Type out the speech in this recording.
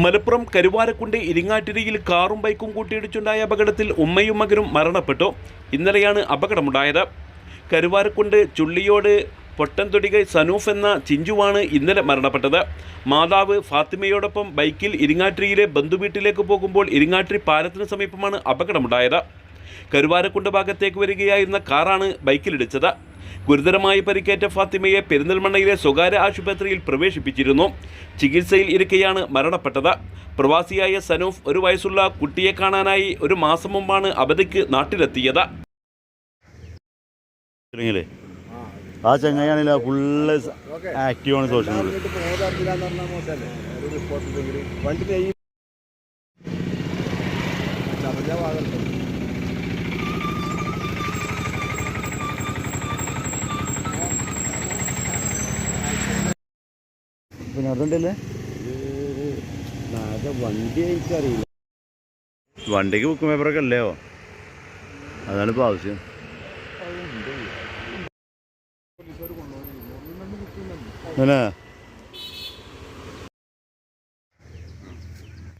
മലപ്പുറം കരുവാരക്കുണ്ട് ഇരിങ്ങാട്ടിരിയിൽ കാറും ബൈക്കും കൂട്ടിയിടിച്ചുണ്ടായ അപകടത്തിൽ ഉമ്മയും മകനും മരണപ്പെട്ടു. ഇന്നലെയാണ് അപകടമുണ്ടായത്. കരുവാരക്കുണ്ട് ചുള്ളിയോട് പൊട്ടൻതൊടിക സനൂഫ് എന്ന ചിഞ്ചുവാണ് ഇന്നലെ മരണപ്പെട്ടത്. മാതാവ് ഫാത്തിമയോടൊപ്പം ബൈക്കിൽ ഇരിങ്ങാട്ടിരിയിലെ ബന്ധുവീട്ടിലേക്ക് പോകുമ്പോൾ ഇരിങ്ങാട്ടിരി പാലത്തിന് സമീപമാണ് അപകടമുണ്ടായത്. കരുവാരക്കുണ്ട് ഭാഗത്തേക്ക് വരികയായിരുന്ന കാറാണ് ബൈക്കിലിടിച്ചത്. ഗുരുതരമായി പരിക്കേറ്റ ഫാത്തിമയെ പെരിന്തൽമണ്ണയിലെ സ്വകാര്യ ആശുപത്രിയിൽ പ്രവേശിപ്പിച്ചിരുന്നു. ചികിത്സയിൽ ഇരിക്കെയാണ് മരണപ്പെട്ടത്. പ്രവാസിയായ സനൂഫ് ഒരു വയസ്സുള്ള കുട്ടിയെ കാണാനായി ഒരു മാസം മുമ്പാണ് അവധിക്ക് നാട്ടിലെത്തിയത്. ആ ചങ്ങായാണെങ്കിൽ ഫുള്ള് ആക്റ്റീവാണ് സോഷ്യൽ മീഡിയ പിന്നെ അതുണ്ടല്ലേ വണ്ടി എനിക്കറിയില്ല വണ്ടിക്ക് ബുക്ക് പേപ്പറൊക്കെ അല്ലയോ അതാണ് ഇപ്പോൾ ആവശ്യം.